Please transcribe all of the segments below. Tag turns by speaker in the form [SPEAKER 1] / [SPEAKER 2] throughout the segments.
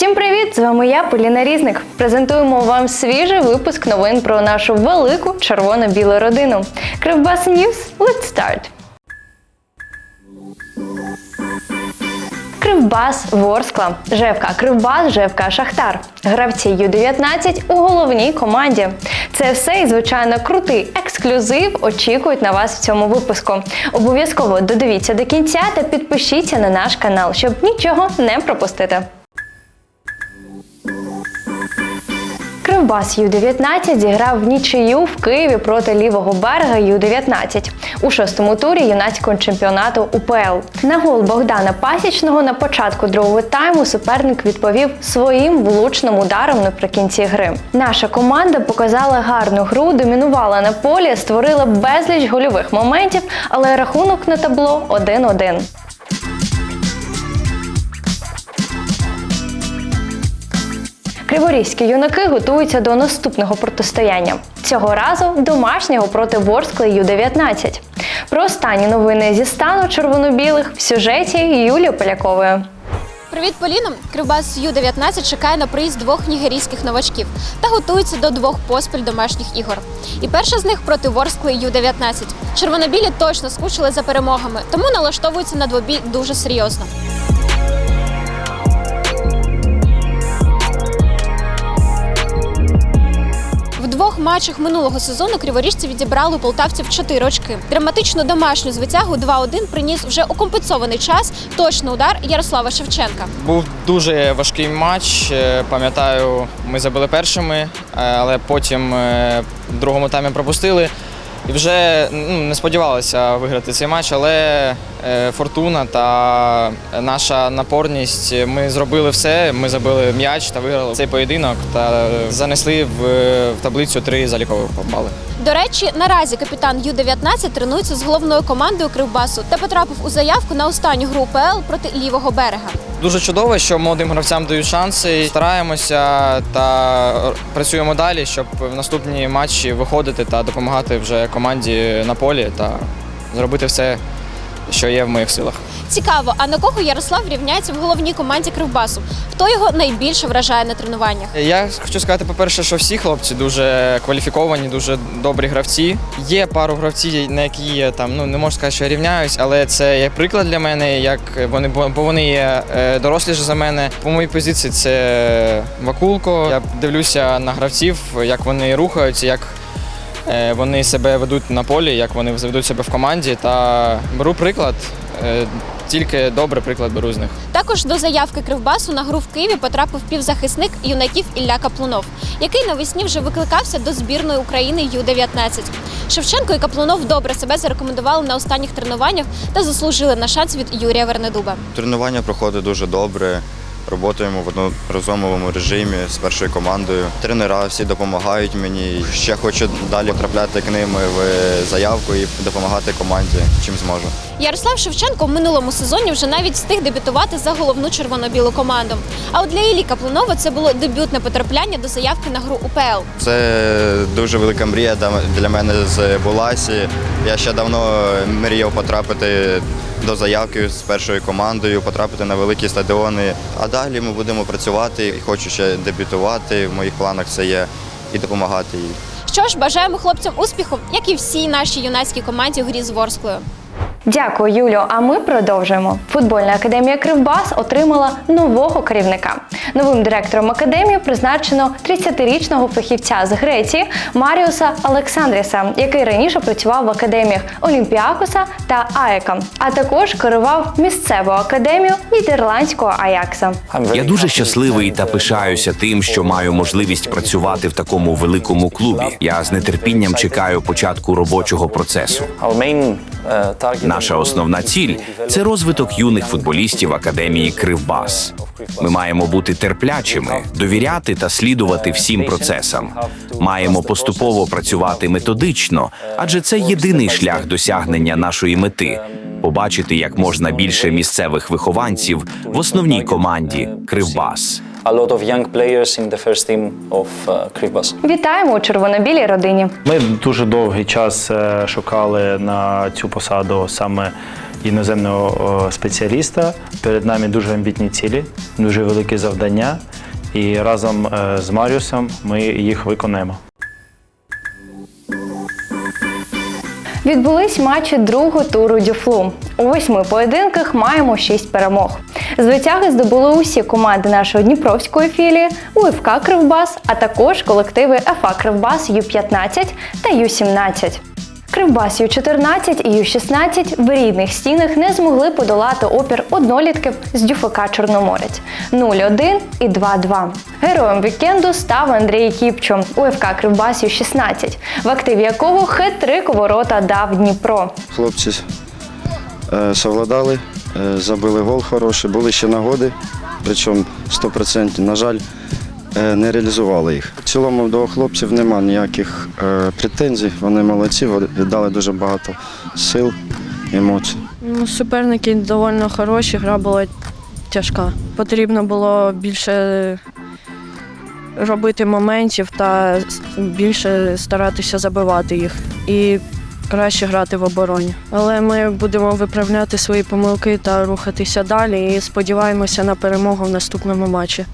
[SPEAKER 1] Всім привіт! З вами я, Поліна Різник. Презентуємо вам свіжий випуск новин про нашу велику червоно-білу родину. Кривбас Ньюс. Let's start! Кривбас Ворскла, ЖФК Кривбас, ЖФК Шахтар. Гравці Ю-19 у головній команді. Це все і звичайно крутий ексклюзив очікують на вас в цьому випуску. Обов'язково додивіться до кінця та підпишіться на наш канал, щоб нічого не пропустити. Кривбас Ю-19 зіграв в нічию в Києві проти лівого берега Ю-19 у шостому турі юнацького чемпіонату УПЛ. На гол Богдана Пасічного на початку другого тайму суперник відповів своїм влучним ударом наприкінці гри. Наша команда показала гарну гру, домінувала на полі, створила безліч гольових моментів, але рахунок на табло 1-1. Криворізькі юнаки готуються до наступного протистояння. Цього разу домашнього проти Ворскли Ю-19. Про останні новини зі стану червоно-білих в сюжеті Юлії Полякової.
[SPEAKER 2] Привіт, Поліно! Кривбас Ю-19 чекає на приїзд двох нігерійських новачків та готується до двох поспіль домашніх ігор. І перша з них проти Ворскли Ю-19. Червонобілі точно скучили за перемогами, тому налаштовуються на двобій дуже серйозно. Двох матчах минулого сезону криворіжці відібрали у полтавців 4 очки. Драматичну домашню звитягу 2-1 приніс вже у компенсований час точний удар Ярослава Шевченка.
[SPEAKER 3] Був дуже важкий матч. Е, Пам'ятаю, ми забили першими, е, але потім е, в другому таймі пропустили. І вже ну, не сподівалися виграти цей матч, але е, фортуна та наша напорність. Ми зробили все. Ми забили м'яч та виграли цей поєдинок та занесли в, в таблицю три залікових бали.
[SPEAKER 2] До речі, наразі капітан Ю-19 тренується з головною командою Кривбасу та потрапив у заявку на останню гру УПЛ проти лівого берега.
[SPEAKER 3] Дуже чудово, що молодим гравцям дають шанси. Стараємося та працюємо далі, щоб в наступні матчі виходити та допомагати вже команді на полі та зробити все, що є в моїх силах.
[SPEAKER 2] Цікаво, а на кого Ярослав рівняється в головній команді Кривбасу? Хто його найбільше вражає на тренуваннях?
[SPEAKER 3] Я хочу сказати, по-перше, що всі хлопці дуже кваліфіковані, дуже добрі гравці. Є пару гравців, на які я там ну не можу сказати, що я рівняюсь, але це є приклад для мене, як вони бо вони є е, доросліші за мене. По моїй позиції це Вакулко. Я дивлюся на гравців, як вони рухаються, як вони себе ведуть на полі, як вони ведуть себе в команді. Та беру приклад. е, Тільки добрий приклад беру з них.
[SPEAKER 2] Також до заявки Кривбасу на гру в Києві потрапив півзахисник юнаків Ілля Каплунов, який навесні вже викликався до збірної України Ю-19. Шевченко і Каплунов добре себе зарекомендували на останніх тренуваннях та заслужили на шанс від Юрія Вернедуба.
[SPEAKER 4] Тренування проходить дуже добре. Працюємо в одноразовому режимі з першою командою. Тренера всі допомагають мені. Ще хочу далі потрапляти к ним в заявку і допомагати команді, чим зможу.
[SPEAKER 2] Ярослав Шевченко в минулому сезоні вже навіть встиг дебютувати за головну червоно-білу команду. А от для Іллі Каплунова це було дебютне потрапляння до заявки на гру УПЛ.
[SPEAKER 4] Це дуже велика мрія для мене збулася. Я ще давно мріяв потрапити до заявки з першою командою, потрапити на великі стадіони. А далі ми будемо працювати. і Хочу ще дебютувати. В моїх планах це є і допомагати їй.
[SPEAKER 2] Що ж, бажаємо хлопцям успіху, як і всій нашій юнацькій команді у грі з Ворсклою.
[SPEAKER 1] Дякую, Юлю. А ми продовжуємо. Футбольна академія Кривбас отримала нового керівника. Новим директором академії призначено 30-річного фахівця з Греції Маріуса Олександріса, який раніше працював в академіях Олімпіакоса та Аека, а також керував місцеву академію нідерландського Аякса.
[SPEAKER 5] Я дуже щасливий та пишаюся тим, що маю можливість працювати в такому великому клубі. Я з нетерпінням чекаю початку робочого процесу. Наша основна ціль це розвиток юних футболістів академії Кривбас. Ми маємо бути терплячими, довіряти та слідувати всім процесам. Маємо поступово працювати методично, адже це єдиний шлях досягнення нашої мети побачити як можна більше місцевих вихованців в основній команді Кривбас.
[SPEAKER 6] A lot of young players in the first team of uh, Krivbas.
[SPEAKER 1] Вітаємо у червоно-білій родині.
[SPEAKER 7] Ми дуже довгий час е, шукали на цю посаду саме іноземного спеціаліста. Перед нами дуже амбітні цілі, дуже великі завдання. І разом е, з Маріусом ми їх виконаємо.
[SPEAKER 1] Відбулись матчі другого туру Дюфлу. У восьми поєдинках маємо шість перемог. Звитяги здобули усі команди нашої Дніпровської філії, УФК Кривбас, а також колективи ФА Кривбас Ю-15 та Ю-17. Кривбас Ю-14 і Ю-16 в рідних стінах не змогли подолати опір однолітків з ДЮФК Чорноморець 0-1 і 2-2. Героєм вікенду став Андрій Кіпчо, УФК Кривбас Ю-16, в активі якого хет-трик у дав Дніпро.
[SPEAKER 8] Хлопці е, совладали, е, забили гол хороший, були ще нагоди, причому 100%, на жаль, е, не реалізували їх. В цілому до хлопців нема ніяких е, претензій, вони молодці, віддали дуже багато сил, емоцій.
[SPEAKER 9] Ну, суперники доволі хороші, гра була тяжка. Потрібно було більше робити моментів та більше старатися забивати їх і краще грати в обороні. Але ми будемо виправляти свої помилки та рухатися далі і сподіваємося на перемогу в наступному матчі.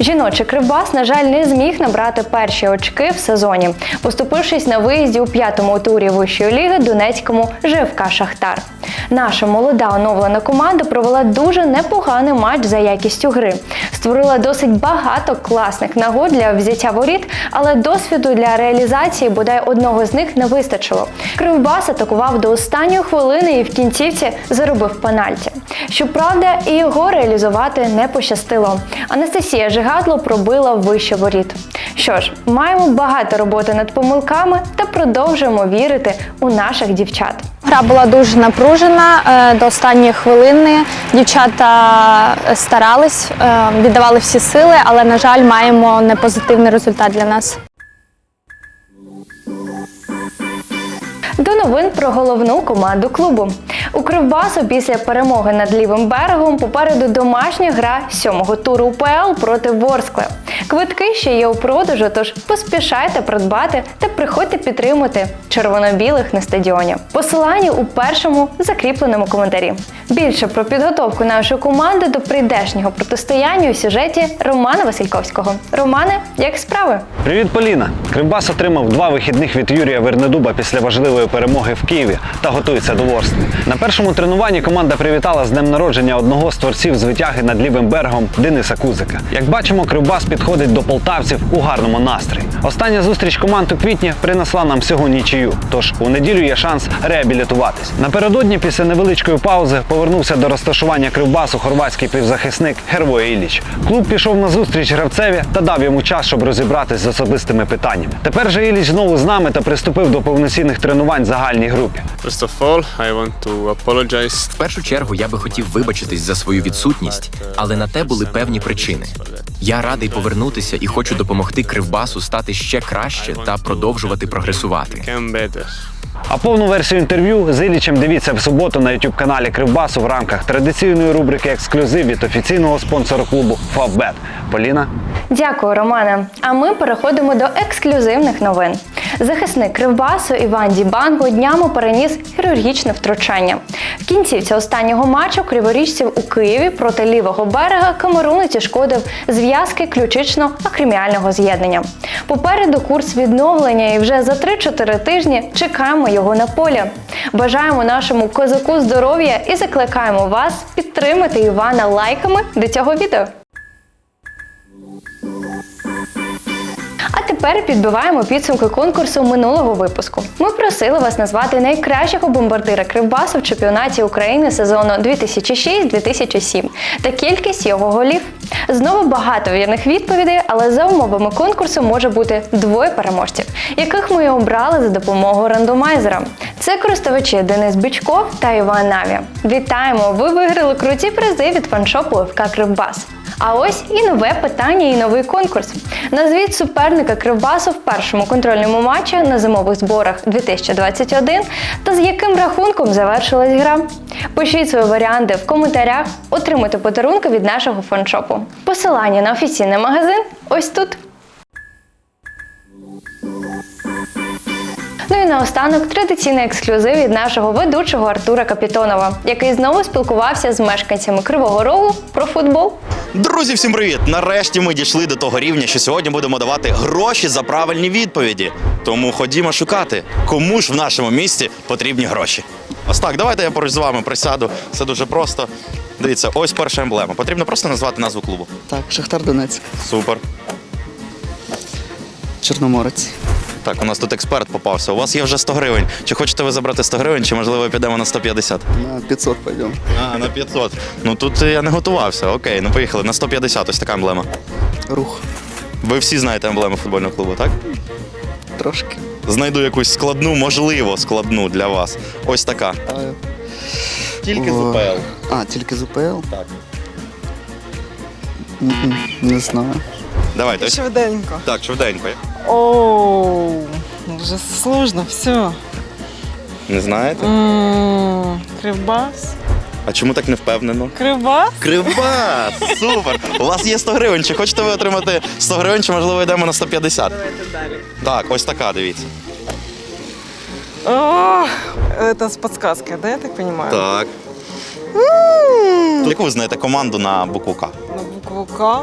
[SPEAKER 1] Жіночий Кривбас, на жаль, не зміг набрати перші очки в сезоні, поступившись на виїзді у п'ятому турі вищої ліги Донецькому ЖФК Шахтар. Наша молода оновлена команда провела дуже непоганий матч за якістю гри. Створила досить багато класних нагод для взяття воріт, але досвіду для реалізації бодай одного з них не вистачило. Кривбас атакував до останньої хвилини і в кінцівці заробив пенальті. Щоправда, і його реалізувати не пощастило. Анастасія Жигадло пробила вище воріт. Що ж, маємо багато роботи над помилками та продовжуємо вірити у наших дівчат.
[SPEAKER 10] Гра була дуже напружена е, до останньої хвилини. Дівчата старались, е, віддавали всі сили, але, на жаль, маємо непозитивний результат для нас.
[SPEAKER 1] До новин про головну команду клубу. У Кривбасу після перемоги над лівим берегом попереду домашня гра сьомого туру УПЛ проти Ворскле. Квитки ще є у продажу, тож поспішайте придбати та приходьте підтримати червоно-білих на стадіоні. Посилання у першому закріпленому коментарі. Більше про підготовку нашої команди до прийдешнього протистояння у сюжеті Романа Васильковського. Романе, як справи?
[SPEAKER 11] Привіт, Поліна! Кривбас отримав два вихідних від Юрія Вернедуба після важливої перемоги в Києві та готується до Ворскли. На першому тренуванні команда привітала з днем народження одного з творців звитяги над лівим берегом Дениса Кузика. Як бачимо, Кривбас підходить до полтавців у гарному настрої. Остання зустріч команд у квітні принесла нам всього нічию. Тож у неділю є шанс реабілітуватись. Напередодні, після невеличкої паузи, повернувся до розташування Кривбасу хорватський півзахисник Гервой Іліч. Клуб пішов на зустріч гравцеві та дав йому час, щоб розібратись з особистими питаннями. Тепер же Іліч знову з нами та приступив до повноцінних тренувань в загальній групі.
[SPEAKER 12] First of all, I want to apologize.
[SPEAKER 13] В першу чергу я би хотів вибачитись за свою відсутність, але на те були певні причини. Я радий повернутися і хочу допомогти Кривбасу стати ще краще та продовжувати прогресувати.
[SPEAKER 12] Can better.
[SPEAKER 11] А повну версію інтерв'ю з Ілічем дивіться в суботу на youtube каналі Кривбасу в рамках традиційної рубрики Ексклюзив від офіційного спонсора клубу Фавбет. Поліна.
[SPEAKER 1] Дякую, Романе. А ми переходимо до ексклюзивних новин. Захисник Кривбасу Іван Дібанго днями переніс хірургічне втручання. В кінцівці останнього матчу криворіжців у Києві проти лівого берега Камеруниці шкодив зв'язки ключично-акреміального з'єднання. Попереду курс відновлення, і вже за 3-4 тижні чекаємо його на полі. Бажаємо нашому козаку здоров'я і закликаємо вас підтримати Івана лайками до цього відео. Тепер підбиваємо підсумки конкурсу минулого випуску. Ми просили вас назвати найкращого бомбардира Кривбасу в чемпіонаті України сезону 2006-2007 та кількість його голів. Знову багато вірних відповідей, але за умовами конкурсу може бути двоє переможців, яких ми обрали за допомогою рандомайзера. Це користувачі Денис Бичков та Іван Наві. Вітаємо! Ви виграли круті призи від фаншопу ФК Кривбас. А ось і нове питання, і новий конкурс. Назвіть суперника Кривбасу в першому контрольному матчі на зимових зборах 2021 та з яким рахунком завершилась гра. Пишіть свої варіанти в коментарях, отримайте подарунки від нашого фаншопу. Посилання на офіційний магазин ось тут. І наостанок традиційний ексклюзив від нашого ведучого Артура Капітонова, який знову спілкувався з мешканцями Кривого Рогу про футбол.
[SPEAKER 14] Друзі, всім привіт! Нарешті ми дійшли до того рівня, що сьогодні будемо давати гроші за правильні відповіді. Тому ходімо шукати, кому ж в нашому місті потрібні гроші. Ось так, давайте я поруч з вами присяду. Все дуже просто. Дивіться, ось перша емблема. Потрібно просто назвати назву клубу.
[SPEAKER 15] Так, Шахтар Донецьк,
[SPEAKER 14] Супер.
[SPEAKER 15] Чорноморець.
[SPEAKER 14] Так, у нас тут експерт попався. У вас є вже 100 гривень. Чи хочете ви забрати 100 гривень, чи можливо підемо на 150?
[SPEAKER 15] На 500 пойдемо.
[SPEAKER 14] А, на 500. Ну тут я не готувався. Окей, ну поїхали. На 150, ось така емблема.
[SPEAKER 15] Рух.
[SPEAKER 14] Ви всі знаєте емблему футбольного клубу, так?
[SPEAKER 15] Трошки.
[SPEAKER 14] Знайду якусь складну, можливо, складну для вас. Ось така. Тільки з
[SPEAKER 15] О.
[SPEAKER 14] УПЛ.
[SPEAKER 15] А, тільки з УПЛ?
[SPEAKER 14] Так.
[SPEAKER 15] Не знаю.
[SPEAKER 14] Давайте. ось-
[SPEAKER 16] Швиденько.
[SPEAKER 14] Так, швиденько.
[SPEAKER 16] Оу, вже сложно, все.
[SPEAKER 14] Не знаєте?
[SPEAKER 16] М, Кривбас.
[SPEAKER 14] А чому так не впевнено?
[SPEAKER 16] Кривбас?
[SPEAKER 14] Кривбас! Супер! У вас є 100 гривень. Чи хочете ви отримати 100 гривень, чи можливо йдемо на 150?
[SPEAKER 16] Давайте далі.
[SPEAKER 14] Так, ось така, дивіться.
[SPEAKER 16] О, это с подсказкой, да, я так понимаю?
[SPEAKER 14] Так. Яку ви знаєте команду на букву К?
[SPEAKER 16] На букву К.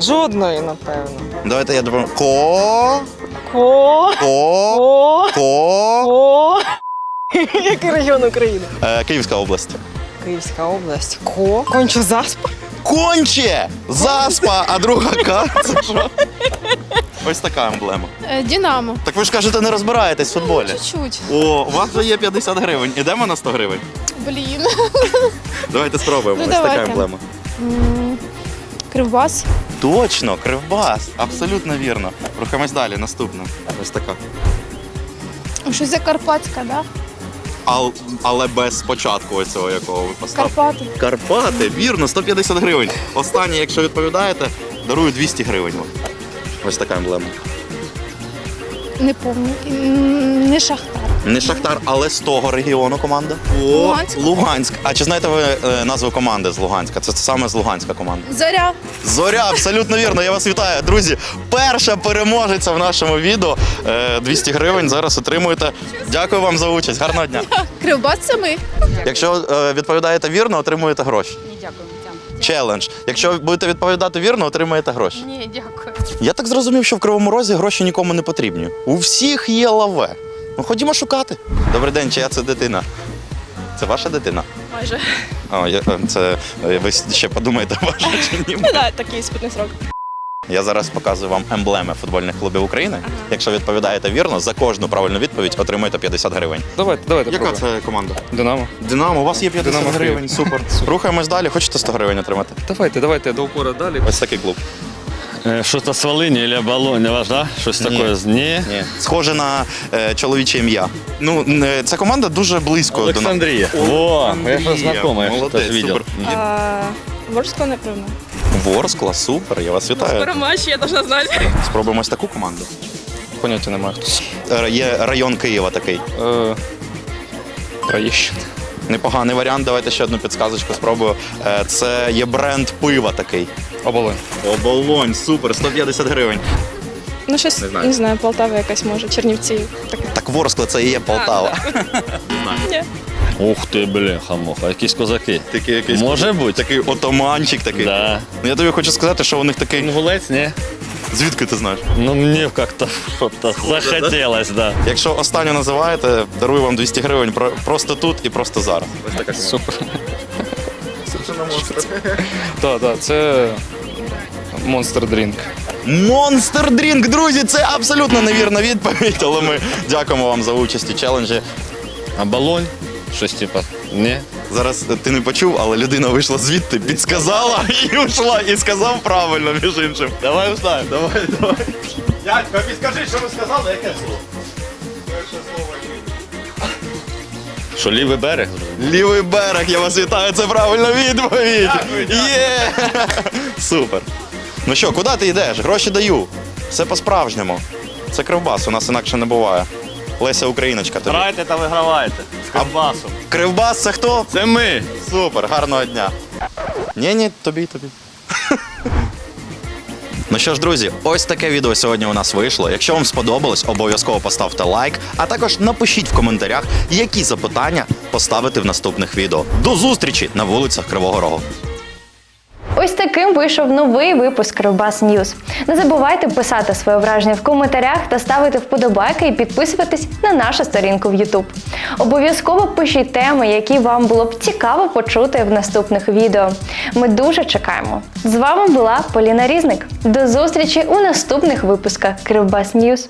[SPEAKER 16] Жодної, напевно.
[SPEAKER 14] Давайте я допоможу. Ко.
[SPEAKER 16] Ко.
[SPEAKER 14] Ко.
[SPEAKER 16] Ко.
[SPEAKER 14] Ко.
[SPEAKER 16] Ко. Який регіон України?
[SPEAKER 14] Е, Київська область.
[SPEAKER 16] Київська область. Ко. Конче заспа.
[SPEAKER 14] Конче! Заспа, а друга К. Це що? Ось така емблема.
[SPEAKER 2] Дінамо.
[SPEAKER 14] Так ви ж кажете, не розбираєтесь в футболі.
[SPEAKER 2] Чуть.
[SPEAKER 14] О, у вас вже є 50 гривень. Ідемо на 100 гривень.
[SPEAKER 2] Блін.
[SPEAKER 14] Давайте спробуємо.
[SPEAKER 2] Ну,
[SPEAKER 14] Ось така
[SPEAKER 2] давайте.
[SPEAKER 14] емблема.
[SPEAKER 2] Кривбас.
[SPEAKER 14] Точно, кривбас. Абсолютно вірно. Рухаємось далі. Наступна. Ось така.
[SPEAKER 2] Щось Закарпатська, да?
[SPEAKER 14] Ал, але без початку ось цього якого ви поставили.
[SPEAKER 2] Карпати.
[SPEAKER 14] Карпати, вірно, 150 гривень. Останнє, якщо відповідаєте, дарую 200 гривень. Ось така емблема.
[SPEAKER 2] Не пам'ятаю. Не Шахтар.
[SPEAKER 14] Не Шахтар, але з того регіону команда. О,
[SPEAKER 2] Луганськ.
[SPEAKER 14] Луганськ. А чи знаєте ви е, назву команди з Луганська? Це саме з Луганська команда.
[SPEAKER 2] Зоря.
[SPEAKER 14] Зоря, абсолютно вірно. Я вас вітаю, друзі. Перша переможеця в нашому відео. Е, 200 гривень зараз отримуєте. Дякую вам за участь. Гарного дня.
[SPEAKER 2] Кривбас це ми.
[SPEAKER 14] Якщо е, відповідаєте вірно, отримуєте гроші.
[SPEAKER 2] Ні, дякую.
[SPEAKER 14] Челендж. Якщо ви будете відповідати вірно, отримаєте гроші.
[SPEAKER 2] Ні, дякую.
[SPEAKER 14] Я так зрозумів, що в Кривому Розі гроші нікому не потрібні. У всіх є лаве. Ну ходімо шукати. Добрий день, чия це дитина? Це ваша дитина?
[SPEAKER 9] Майже.
[SPEAKER 14] О, я, е, це е, ви ще подумаєте, ваша чи ні?
[SPEAKER 9] Ну так, такий спитний срок.
[SPEAKER 14] Я зараз показую вам емблеми футбольних клубів України. Якщо відповідаєте вірно, за кожну правильну відповідь отримуєте 50 гривень.
[SPEAKER 3] Давайте, давайте.
[SPEAKER 14] Яка
[SPEAKER 3] пробуємо.
[SPEAKER 14] це команда?
[SPEAKER 3] Динамо.
[SPEAKER 14] Динамо, у вас є 50
[SPEAKER 3] Динамо Київ.
[SPEAKER 14] гривень. Супер. Рухаємось далі. Хочете 100 гривень отримати?
[SPEAKER 3] Давайте, давайте до упора далі.
[SPEAKER 14] Ось такий клуб.
[SPEAKER 17] Что-то с Волыни или Оболонь, ваш, да? Щось
[SPEAKER 14] Ні.
[SPEAKER 17] таке? Ні.
[SPEAKER 14] Ні. Схоже на е, чоловіче ім'я. Ну, е, ця команда дуже близько до нас.
[SPEAKER 17] Олександрія. Во, я ж знакомий, я
[SPEAKER 14] Молодець,
[SPEAKER 17] щось видел.
[SPEAKER 14] супер.
[SPEAKER 9] Ворсько, напевно.
[SPEAKER 14] Ворскла, супер, я вас вітаю.
[SPEAKER 9] матч, я должна знати.
[SPEAKER 14] Спробуємо ось таку команду.
[SPEAKER 3] Поняття немає хто.
[SPEAKER 14] Е, Є район Києва такий.
[SPEAKER 3] Е, Троєщина.
[SPEAKER 14] Непоганий варіант. Давайте ще одну підсказочку спробую. Е, Це є бренд пива такий.
[SPEAKER 3] Оболонь.
[SPEAKER 14] Оболонь, супер, 150 гривень.
[SPEAKER 9] Ну, щось,
[SPEAKER 14] Не знаю.
[SPEAKER 9] не знаю, Полтава якась може, Чернівці. Так.
[SPEAKER 14] Так Ворскла це і є Полтава.
[SPEAKER 9] Ні.
[SPEAKER 17] Ух ти, блін, хамуха, якісь козаки.
[SPEAKER 14] Такий якийсь
[SPEAKER 17] Може бути.
[SPEAKER 14] такий отоманчик такий.
[SPEAKER 17] Да.
[SPEAKER 14] Ну, Я тобі хочу сказати, що у них такий.
[SPEAKER 17] Інгулець, ні?
[SPEAKER 14] Звідки ти знаєш?
[SPEAKER 17] Ну, мені як-то захотілось, да.
[SPEAKER 14] Якщо останню називаєте, дарую вам 200 гривень просто тут і просто зараз. Ось така
[SPEAKER 3] Супер. Так, так, це Monster Drink.
[SPEAKER 14] Monster Drink, друзі, це абсолютно невірна відповідь, але ми дякуємо вам за участь у челенджі.
[SPEAKER 17] Оболонь? Щось типа, ні?
[SPEAKER 14] Зараз ти не почув, але людина вийшла звідти, підсказала і ушла, і сказав правильно, між іншим.
[SPEAKER 17] Давай узнаємо.
[SPEAKER 14] Давай, давай.
[SPEAKER 18] Дядько, підскажи, що ви сказали, яке слово?
[SPEAKER 17] Що лівий берег?
[SPEAKER 14] Лівий берег, я вас вітаю, це правильна відповідь. Є! Супер. Ну що, куди ти йдеш? Гроші даю. Все по-справжньому. Це кривбас, у нас інакше не буває. Леся Україночка тобі.
[SPEAKER 17] Грайте та вигравайте. З Кривбасом.
[SPEAKER 14] Кривбас це хто?
[SPEAKER 17] Це ми.
[SPEAKER 14] Супер, гарного дня. Ні, ні, тобі, тобі. Ну що ж, друзі, ось таке відео сьогодні у нас вийшло. Якщо вам сподобалось, обов'язково поставте лайк, а також напишіть в коментарях, які запитання поставити в наступних відео. До зустрічі на вулицях Кривого Рогу.
[SPEAKER 1] Ось таким вийшов новий випуск Кривбас Ньюз. Не забувайте писати своє враження в коментарях та ставити вподобайки і підписуватись на нашу сторінку в YouTube. Обов'язково пишіть теми, які вам було б цікаво почути в наступних відео. Ми дуже чекаємо. З вами була Поліна Різник. До зустрічі у наступних випусках Кривбас Ньюз.